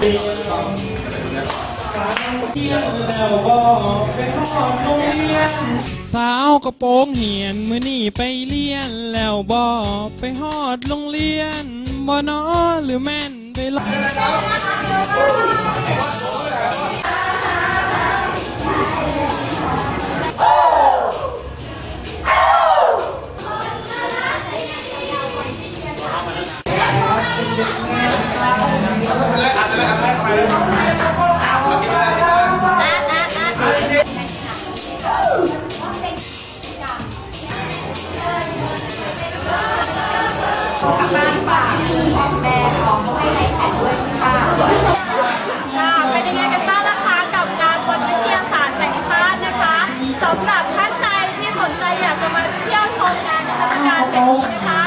สาวกระโปรงเหียนมือนี่ไปเลียน แล้วบอไปฮอดโรงเรียนบอนอหรือแม่นไปลอ กลับบ้านปาแแมนของเขาให้ไอแพดด้วยค่ะค่ะเป็นยังไงกันบ้างนะคะกับการบนวิทยาศาสตร์แห่งชาตินะคะสำหรับท่านใดที่สนใจอยากจะมาเที่ยวชมงานเทศการแบบนี้นะคะ